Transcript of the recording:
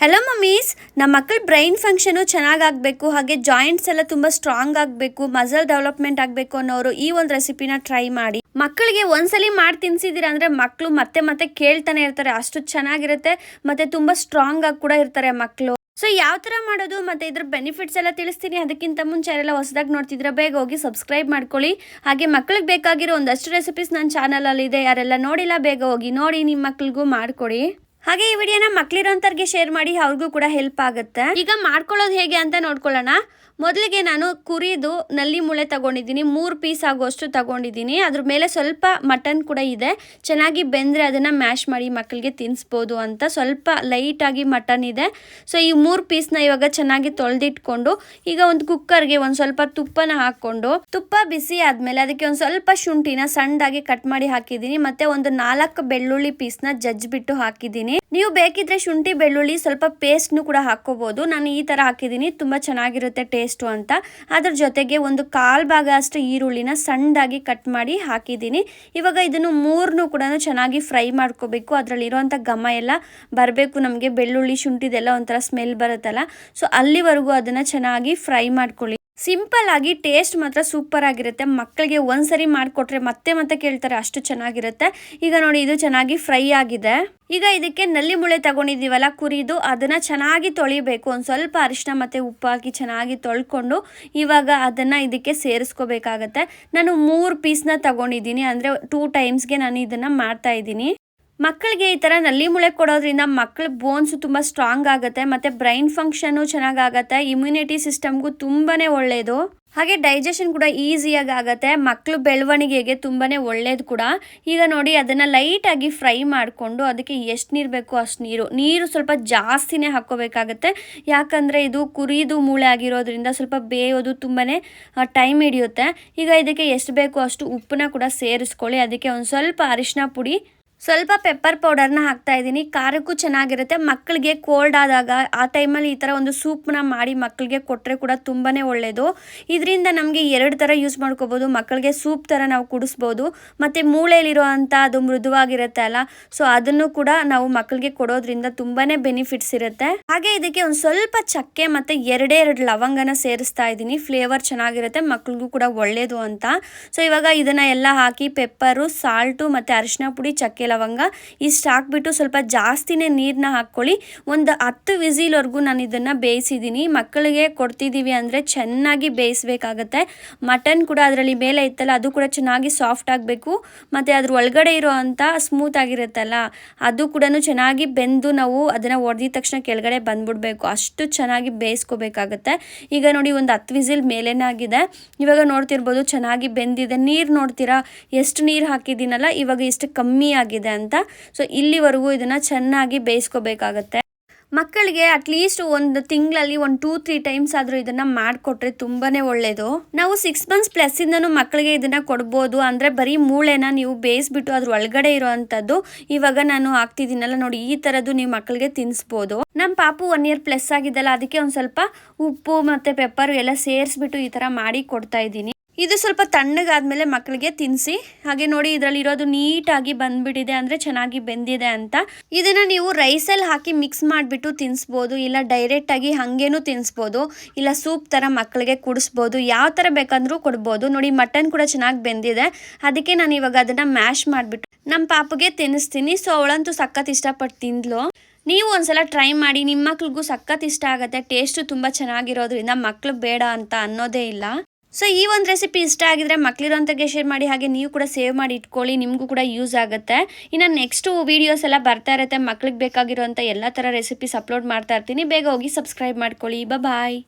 Hello mummies ನಮ್ಮ ಮಕ್ಕಳ brain function ಚೆನ್ನಾಗಿ ಆಗಬೇಕು, ಹಾಗೆ ಜಾಯಿಂಟ್ಸ್ ಎಲ್ಲ ತುಂಬ ಸ್ಟ್ರಾಂಗ್ ಆಗಬೇಕು ಮಸಲ್ ಡೆವಲಪ್ಮೆಂಟ್ ಆಗಬೇಕು ಅನ್ನೋರು ಈ ಒಂದು ರೆಸಿಪಿನ ಟ್ರೈ ಮಾಡಿ. ಮಕ್ಕಳಿಗೆ ಒಂದ್ಸಲಿ ಮಾಡಿ ತಿನ್ಸಿದ್ದೀರ ಅಂದರೆ ಮಕ್ಕಳು ಮತ್ತೆ ಮತ್ತೆ ಕೇಳ್ತಾನೆ ಇರ್ತಾರೆ, ಅಷ್ಟು ಚೆನ್ನಾಗಿರುತ್ತೆ, ಮತ್ತೆ ತುಂಬ ಸ್ಟ್ರಾಂಗ್ ಆಗಿ ಕೂಡ ಇರ್ತಾರೆ ಮಕ್ಕಳು ಸೊ ಯಾವ ಥರ ಮಾಡೋದು ಮತ್ತೆ ಇದ್ರ ಬೆನಿಫಿಟ್ಸ್ ಎಲ್ಲ ತಿಳಿಸ್ತೀನಿ, ಅದಕ್ಕಿಂತ ಮುಂಚೆ ಎಲ್ಲ ಹೊಸದಾಗಿ ನೋಡ್ತಿದ್ರೆ, ಬೇಗ ಹೋಗಿ ಸಬ್ಸ್ಕ್ರೈಬ್ ಮಾಡ್ಕೊಳ್ಳಿ. ಹಾಗೆ ಮಕ್ಕಳಿಗೆ ಬೇಕಾಗಿರೋ ಒಂದಷ್ಟು ರೆಸಿಪೀಸ್ ನನ್ನ ಚಾನಲಲ್ಲಿ ಇದೆ ಯಾರೆಲ್ಲ ನೋಡಿಲ್ಲ, ಬೇಗ ಹೋಗಿ ನೋಡಿ ನಿಮ್ಮ ಮಕ್ಳಿಗೂ ಮಾಡ್ಕೊಡಿ. ಹಾಗೆ ಈ ವಿಡಿಯೋನ ಮಕ್ಳಿರೋಂಥವ್ರಿಗೆ ಶೇರ್ ಮಾಡಿ ಅವ್ರಿಗೂ ಕೂಡ ಹೆಲ್ಪ್ ಆಗುತ್ತೆ. ಈಗ ಮಾಡ್ಕೊಳ್ಳೋದು ಹೇಗೆ ಅಂತ ನೋಡ್ಕೊಳ್ಳೋಣ. ಮೊದಲಿಗೆ ನಾನು ಕುರಿದು ನಲ್ಲಿ ಮುಳೆ ತಗೊಂಡಿದ್ದೀನಿ, ಮೂರು ಪೀಸ್ ಆಗುವಷ್ಟು ತಗೊಂಡಿದ್ದೀನಿ. ಅದ್ರ ಮೇಲೆ ಸ್ವಲ್ಪ ಮಟನ್ ಕೂಡ ಇದೆ. ಚೆನ್ನಾಗಿ ಬೆಂದರೆ ಅದನ್ನು ಮ್ಯಾಶ್ ಮಾಡಿ ಮಕ್ಕಳಿಗೆ ತಿನ್ನಿಸ್ಬೋದು ಅಂತ ಸ್ವಲ್ಪ ಲೈಟಾಗಿ ಮಟನ್ ಇದೆ. ಸೊ ಈ ಮೂರು ಪೀಸ್ನ ಇವಾಗ ಚೆನ್ನಾಗಿ ತೊಳೆದಿಟ್ಕೊಂಡು, ಈಗ ಒಂದು ಕುಕ್ಕರ್ಗೆ ಒಂದು ಸ್ವಲ್ಪ ತುಪ್ಪನ ಹಾಕ್ಕೊಂಡು, ತುಪ್ಪ ಬಿಸಿ ಆದಮೇಲೆ ಅದಕ್ಕೆ ಒಂದು ಸ್ವಲ್ಪ ಶುಂಠಿನ ಸಣ್ಣದಾಗಿ ಕಟ್ ಮಾಡಿ ಹಾಕಿದ್ದೀನಿ. ಮತ್ತೆ ಒಂದು ನಾಲ್ಕು ಬೆಳ್ಳುಳ್ಳಿ ಪೀಸ್ನ ಜಜ್ಜಿಬಿಟ್ಟು ಹಾಕಿದ್ದೀನಿ. ನೀವು ಬೇಕಿದ್ರೆ ಶುಂಠಿ, ಬೆಳ್ಳುಳ್ಳಿ ಸ್ವಲ್ಪ ಪೇಸ್ಟ್ನು ಕೂಡ ಹಾಕ್ಕೋಬೋದು. ನಾನು ಈ ತರ ಹಾಕಿದ್ದೀನಿ. ತುಂಬಾ ಚೆನ್ನಾಗಿರುತ್ತೆ ಟೇಸ್ಟು ಅಂತ ಅದ್ರ ಜೊತೆಗೆ ಒಂದು ಕಾಲ್ ಭಾಗ ಅಷ್ಟು ಈರುಳ್ಳಿನ ಸಣ್ಣದಾಗಿ ಕಟ್ ಮಾಡಿ ಹಾಕಿದ್ದೀನಿ. ಇವಾಗ ಇದನ್ನು ಮೂರನ್ನು ಕೂಡ ಚೆನ್ನಾಗಿ ಫ್ರೈ ಮಾಡ್ಕೋಬೇಕು. ಅದರಲ್ಲಿರುವಂಥ ಘಮ ಎಲ್ಲ ಬರಬೇಕು. ನಮಗೆ ಬೆಳ್ಳುಳ್ಳಿ ಶುಂಠಿದೆಲ್ಲ ಒಂಥರ ಸ್ಮೆಲ್ ಬರುತ್ತಲ್ಲ. ಸೊ ಅಲ್ಲಿವರೆಗೂ ಅದನ್ನು ಚೆನ್ನಾಗಿ ಫ್ರೈ ಮಾಡ್ಕೊಳ್ಳಿ. ಸಿಂಪಲ್ ಆಗಿ ಟೇಸ್ಟ್ ಮಾತ್ರ ಸೂಪರ್ ಆಗಿರುತ್ತೆ. ಮಕ್ಕಳಿಗೆ ಒಂದ್ಸರಿ ಮಾಡಿಕೊಟ್ರೆ ಮತ್ತೆ ಮತ್ತೆ ಕೇಳ್ತಾರೆ ಅಷ್ಟು ಚೆನ್ನಾಗಿರುತ್ತೆ. ಈಗ ನೋಡಿ ಇದು ಚೆನ್ನಾಗಿ ಫ್ರೈ ಆಗಿದೆ. ಈಗ ಇದಕ್ಕೆ ನಲ್ಲಿ ಮುಳೆ ತಗೊಂಡಿದ್ದೀವಲ್ಲ, ಕುರಿದು ಅದನ್ನ ಚೆನ್ನಾಗಿ ತೊಳಿಬೇಕು. ಒಂದು ಸ್ವಲ್ಪ ಅರಿಶಿನ ಮತ್ತೆ ಉಪ್ಪು ಹಾಕಿ ಚೆನ್ನಾಗಿ ತೊಳ್ಕೊಂಡು ಇವಾಗ ಅದನ್ನ ಇದಕ್ಕೆ ಸೇರಿಸ್ಕೋಬೇಕಾಗತ್ತೆ. ನಾನು ಮೂರು ಪೀಸ್ನ ತಗೊಂಡಿದ್ದೀನಿ. ಅಂದ್ರೆ ಟೂ ಟೈಮ್ಸ್ಗೆ ನಾನು ಇದನ್ನ ಮಾಡ್ತಾ ಇದ್ದೀನಿ. ಮಕ್ಕಳಿಗೆ ಈ ಥರ ನಲ್ಲಿ ಮುಳೆ ಕೊಡೋದ್ರಿಂದ ಮಕ್ಕಳ ಬೋನ್ಸು ತುಂಬ ಸ್ಟ್ರಾಂಗ್ ಆಗುತ್ತೆ, ಮತ್ತು ಬ್ರೈನ್ ಫಂಕ್ಷನ್ನು ಚೆನ್ನಾಗಾಗತ್ತೆ ಇಮ್ಯುನಿಟಿ ಸಿಸ್ಟಮ್ಗೂ ತುಂಬಾ ಒಳ್ಳೆಯದು ಹಾಗೆ ಡೈಜೆಷನ್ ಕೂಡ ಈಸಿಯಾಗಿ ಆಗುತ್ತೆ ಮಕ್ಕಳು ಬೆಳವಣಿಗೆಗೆ ತುಂಬಾ ಒಳ್ಳೇದು ಕೂಡ. ಈಗ ನೋಡಿ ಅದನ್ನು ಲೈಟಾಗಿ ಫ್ರೈ ಮಾಡಿಕೊಂಡು ಅದಕ್ಕೆ ಎಷ್ಟು ನೀರು ಬೇಕೋ ಅಷ್ಟು ನೀರು. ನೀರು ಸ್ವಲ್ಪ ಜಾಸ್ತಿನೇ ಹಾಕ್ಕೋಬೇಕಾಗತ್ತೆ. ಯಾಕಂದರೆ ಇದು ಕುರಿದು ಮೂಳೆ ಆಗಿರೋದ್ರಿಂದ ಸ್ವಲ್ಪ ಬೇಯೋದು ತುಂಬಾ ಟೈಮ್ ಹಿಡಿಯುತ್ತೆ. ಈಗ ಇದಕ್ಕೆ ಎಷ್ಟು ಬೇಕೋ ಅಷ್ಟು ಉಪ್ಪನ್ನ ಕೂಡ ಸೇರಿಸ್ಕೊಳ್ಳಿ, ಅದಕ್ಕೆ ಒಂದು ಸ್ವಲ್ಪ ಅರಿಶಿನ ಪುಡಿ ಸ್ವಲ್ಪ ಪೆಪ್ಪರ್ ಪೌಡರ್ನ ಹಾಕ್ತಾ ಇದ್ದೀನಿ. ಖಾರಕ್ಕೂ ಚೆನ್ನಾಗಿರುತ್ತೆ. ಮಕ್ಕಳಿಗೆ ಕೋಲ್ಡ್ ಆದಾಗ ಆ ಟೈಮಲ್ಲಿ ಈ ಥರ ಒಂದು ಸೂಪ್ನ ಮಾಡಿ ಮಕ್ಕಳಿಗೆ ಕೊಟ್ಟರೆ ಕೂಡ ತುಂಬಾ ಒಳ್ಳೆಯದು ಇದರಿಂದ ನಮಗೆ ಎರಡು ಥರ ಯೂಸ್ ಮಾಡ್ಕೋಬೋದು. ಮಕ್ಕಳಿಗೆ ಸೂಪ್ ಥರ ನಾವು ಕುಡಿಸ್ಬೋದು. ಮತ್ತು ಮೂಳೆಯಲ್ಲಿರೋ ಅಂಥ ಅದು ಮೃದುವಾಗಿರುತ್ತೆ ಅಲ್ಲ? ಸೊ ಅದನ್ನು ಕೂಡ ನಾವು ಮಕ್ಕಳಿಗೆ ಕೊಡೋದ್ರಿಂದ ತುಂಬಾ ಬೆನಿಫಿಟ್ಸ್ ಇರುತ್ತೆ. ಹಾಗೆ ಇದಕ್ಕೆ ಒಂದು ಸ್ವಲ್ಪ ಚಕ್ಕೆ ಮತ್ತು ಎರಡೇ ಎರಡು ಲವಂಗನ ಸೇರಿಸ್ತಾ ಇದ್ದೀನಿ. ಫ್ಲೇವರ್ ಚೆನ್ನಾಗಿರುತ್ತೆ. ಮಕ್ಕಳಿಗೂ ಕೂಡ ಒಳ್ಳೆಯದು ಅಂತ. ಸೊ ಇವಾಗ ಇದನ್ನು ಎಲ್ಲ ಹಾಕಿ ಪೆಪ್ಪರು ಸಾಲ್ಟು ಮತ್ತು ಅರಿಶಿನ ಪುಡಿ, ಚಕ್ಕೆ ಲವಂಗ ಇಷ್ಟು ಹಾಕ್ಬಿಟ್ಟು ಸ್ವಲ್ಪ ಜಾಸ್ತಿನೇ ನೀರನ್ನ ಹಾಕ್ಕೊಳ್ಳಿ. ಒಂದು ಹತ್ತು ವಿಸಿಲ್ವರೆಗೂ ನಾನು ಇದನ್ನು ಬೇಯಿಸಿದ್ದೀನಿ. ಮಕ್ಕಳಿಗೆ ಕೊಡ್ತಿದ್ದೀವಿ ಅಂದರೆ ಚೆನ್ನಾಗಿ ಬೇಯಿಸ್ಬೇಕಾಗತ್ತೆ. ಮಟನ್ ಕೂಡ ಅದರಲ್ಲಿ ಮೇಲೆ ಇತ್ತಲ್ಲ, ಅದು ಕೂಡ ಚೆನ್ನಾಗಿ ಸಾಫ್ಟ್ ಆಗಬೇಕು. ಮತ್ತು ಅದ್ರ ಒಳಗಡೆ ಇರೋ ಅಂಥ ಸ್ಮೂತ್ ಆಗಿರುತ್ತಲ್ಲ, ಅದು ಕೂಡ ಚೆನ್ನಾಗಿ ಬೆಂದು ನಾವು ಅದನ್ನು ಒಡೆದಿದ ತಕ್ಷಣ ಕೆಳಗಡೆ ಬಂದ್ಬಿಡ್ಬೇಕು. ಅಷ್ಟು ಚೆನ್ನಾಗಿ ಬೇಯಿಸ್ಕೋಬೇಕಾಗತ್ತೆ. ಈಗ ನೋಡಿ ಒಂದು ಹತ್ತು ವಿಸಿಲ್ ಮೇಲೇನಾಗಿದೆ ಇವಾಗ ನೋಡ್ತಿರ್ಬೋದು ಚೆನ್ನಾಗಿ ಬೆಂದಿದೆ. ನೀರು ನೋಡ್ತೀರಾ? ಎಷ್ಟು ನೀರು ಹಾಕಿದ್ದೀನಲ್ಲ, ಇವಾಗ ಇಷ್ಟು ಕಮ್ಮಿ ಆಗಿದೆ. ಅಂತ. ಸೊ ಇಲ್ಲಿವರೆಗೂ ಇದನ್ನು ಚೆನ್ನಾಗಿ ಬೇಯಿಸ್ಕೋಬೇಕಾಗತ್ತೆ. ಮಕ್ಕಳಿಗೆ ಅಟ್ಲೀಸ್ಟ್ ಒಂದು ತಿಂಗಳಲ್ಲಿ ಒಂದು ಟೂ ತ್ರೀ ಟೈಮ್ಸ್ ಆದರೂ ಇದನ್ನ ಮಾಡಿಕೊಟ್ರೆ ತುಂಬಾನೇ ಒಳ್ಳೇದು. ನಾವು ಸಿಕ್ಸ್ ಮಂತ್ಸ್ ಪ್ಲಸ್ ಇಂದನೂ ಮಕ್ಕಳಿಗೆ ಇದನ್ನ ಕೊಡ್ಬೋದು. ಅಂದ್ರೆ ಬರೀ ಮೂಳೆನ ನೀವು ಬೇಯಿಸ್ಬಿಟ್ಟು ಅದ್ರ ಒಳಗಡೆ ಇರೋವಂಥದ್ದು ಇವಾಗ ನಾನು ಹಾಕ್ತಿದ್ದೀನಲ್ಲ ನೋಡಿ, ಈ ಥರದ್ದು ನೀವು ಮಕ್ಕಳಿಗೆ ತಿನ್ನಿಸ್ಬೋದು ನಮ್ಮ ಪಾಪು ಒನ್ ಇಯರ್ ಪ್ಲಸ್ ಆಗಿದ್ದಲ್ಲ, ಅದಕ್ಕೆ ಒಂದು ಸ್ವಲ್ಪ ಉಪ್ಪು ಮತ್ತು ಪೆಪ್ಪರು ಎಲ್ಲ ಸೇರಿಸ್ಬಿಟ್ಟು ಈ ಥರ ಮಾಡಿ ಕೊಡ್ತಾ ಇದ್ದೀನಿ. ಇದು ಸ್ವಲ್ಪ ತಣ್ಣಗಾದ್ಮೇಲೆ ಮಕ್ಕಳಿಗೆ ತಿನ್ನಿಸಿ ಹಾಗೆ ನೋಡಿ ಇದರಲ್ಲಿ ಇರೋದು ನೀಟಾಗಿ ಬಂದ್ಬಿಟ್ಟಿದೆ ಅಂದರೆ ಚೆನ್ನಾಗಿ ಬೆಂದಿದೆ ಅಂತ. ಇದನ್ನು ನೀವು ರೈಸಲ್ಲಿ ಹಾಕಿ ಮಿಕ್ಸ್ ಮಾಡಿಬಿಟ್ಟು ತಿನ್ನಿಸ್ಬೋದು ಇಲ್ಲ ಡೈರೆಕ್ಟಾಗಿ ಹಾಗೇನೂ ತಿನ್ನಿಸ್ಬೋದು ಇಲ್ಲ ಸೂಪ್ ಥರ ಮಕ್ಕಳಿಗೆ ಕುಡಿಸ್ಬೋದು, ಯಾವ ಥರ ಬೇಕಂದ್ರೂ ಕೊಡ್ಬೋದು. ನೋಡಿ ಮಟನ್ ಕೂಡ ಚೆನ್ನಾಗಿ ಬೆಂದಿದೆ. ಅದಕ್ಕೆ ನಾನು ಇವಾಗ ಅದನ್ನು ಮ್ಯಾಶ್ ಮಾಡಿಬಿಟ್ಟು ನಮ್ಮ ಪಾಪಗೆ ತಿನ್ನಿಸ್ತೀನಿ ಸೊ, ಅವಳಂತೂ ಸಖತ್ ಇಷ್ಟಪಟ್ಟು ತಿಂದ್ಲು. ನೀವು ಒಂದ್ಸಲ ಟ್ರೈ ಮಾಡಿ ನಿಮ್ಮ ಮಕ್ಳಿಗೂ ಸಖತ್ ಇಷ್ಟ ಆಗುತ್ತೆ. ಟೇಸ್ಟು ತುಂಬ ಚೆನ್ನಾಗಿರೋದ್ರಿಂದ ಮಕ್ಳು ಬೇಡ ಅಂತ ಅನ್ನೋದೇ ಇಲ್ಲ. ಸೊ ಈ ಒಂದು ರೆಸಿಪಿ ಇಷ್ಟ ಆಗಿದ್ರೆ ಮಕ್ಳಿರೋಂಥಗೆ ಶೇರ್ ಮಾಡಿ, ಹಾಗೆ ನೀವು ಕೂಡ ಸೇವ್ ಮಾಡಿ ಇಟ್ಕೊಳ್ಳಿ, ನಿಮಗೂ ಕೂಡ ಯೂಸ್ ಆಗುತ್ತೆ. ಇನ್ನು ನೆಕ್ಸ್ಟು ವೀಡಿಯೋಸ್ ಎಲ್ಲ ಬರ್ತಾ ಇರುತ್ತೆ. ಮಕ್ಳಿಗೆ ಬೇಕಾಗಿರುವಂಥ ಎಲ್ಲ ಥರ ರೆಸಿಪೀಸ್ ಅಪ್ಲೋಡ್ ಮಾಡ್ತಾ ಇರ್ತೀನಿ. ಬೇಗ ಹೋಗಿ ಸಬ್ಸ್ಕ್ರೈಬ್ ಮಾಡ್ಕೊಳ್ಳಿ. ಬಾಯ್